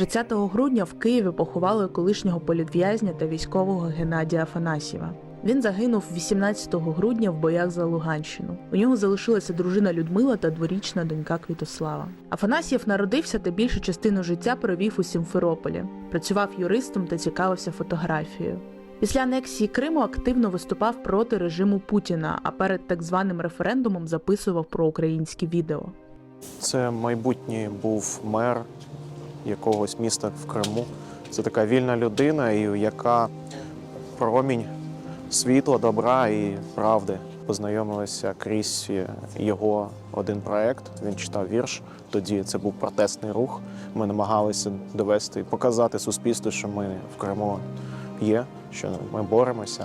30 грудня в Києві поховали колишнього політв'язня та військового Геннадія Афанасьєва. Він загинув 18 грудня в боях за Луганщину. У нього залишилася дружина Людмила та дворічна донька Квітослава. Афанасьєв народився та більшу частину життя провів у Сімферополі. Працював юристом та цікавився фотографією. Після анексії Криму активно виступав проти режиму Путіна, а перед так званим референдумом записував проукраїнські відео. Це майбутній був мер якогось міста в Криму. Це така вільна людина, яка промінь світла, добра і правди. Познайомилися крізь його один проект. Він читав вірш. Тоді це був протестний рух. Ми намагалися довести, показати суспільству, що ми в Криму є, що ми боремося.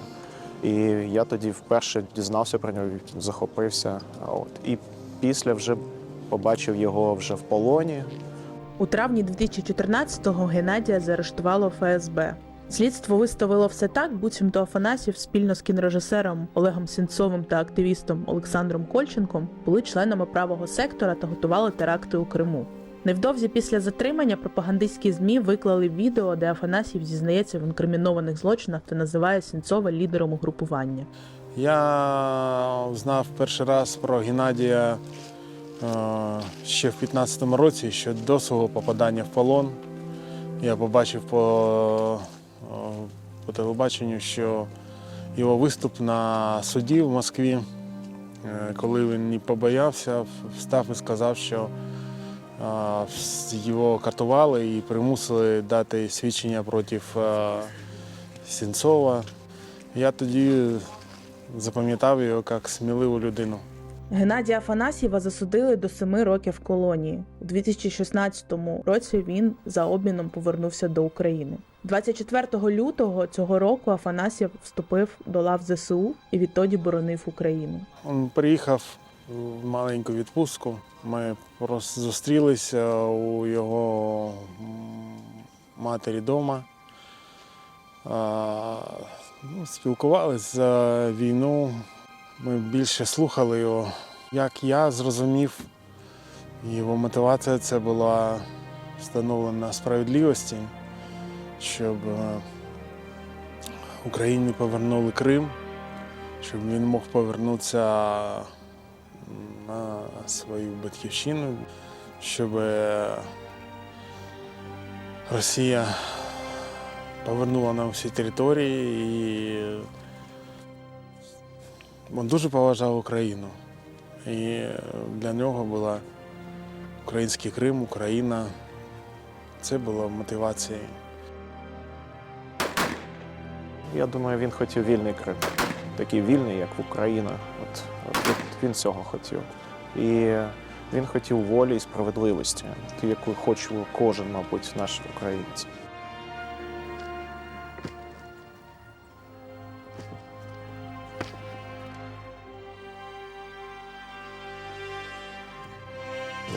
І я тоді вперше дізнався про нього, захопився. От. І після вже побачив його вже в полоні. У травні 2014-го Геннадія заарештувало ФСБ. Слідство виставило все так, буцімто Афанасів спільно з кінорежисером Олегом Сенцовим та активістом Олександром Кольченком були членами правого сектора та готували теракти у Криму. Невдовзі після затримання пропагандистські змі виклали відео, де Афанасів зізнається в інкримінованих злочинах та називає Сенцова лідером угрупування. Я знав перший раз про Геннадія ще в 15-му році, ще до свого попадання в полон. Я побачив по, по телебаченню, що його виступ на суді в Москві, е, коли він не побоявся, встав і сказав, що його катували і примусили дати свідчення проти Сенцова. Я тоді запам'ятав його як сміливу людину. Геннадія Афанасьєва засудили до семи років колонії. У 2016 році він за обміном повернувся до України. 24 лютого цього року Афанасьєв вступив до лав ЗСУ і відтоді боронив Україну. Він приїхав в маленьку відпустку. Ми просто зустрілися у його матері вдома. Ну, спілкувалися за війну. Ми більше слухали його. Як я зрозумів, його мотивація це була встановлена справедливості, щоб е, Україні повернули Крим, щоб він мог повернутися на свою батьківщину, щоб е, Росія повернула нам всі території і він дуже поважав Україну. І для нього була український Крим, Україна. Це було мотивацією. Я думаю, він хотів вільний Крим. Такий вільний, як Україна. От, от він- цього хотів. І він хотів волі і справедливості, яку хоче кожен, мабуть, наш українець.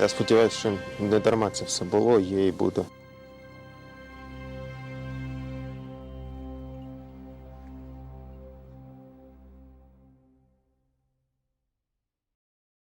Я сподіваюся, що не дарма це все було, є і буде.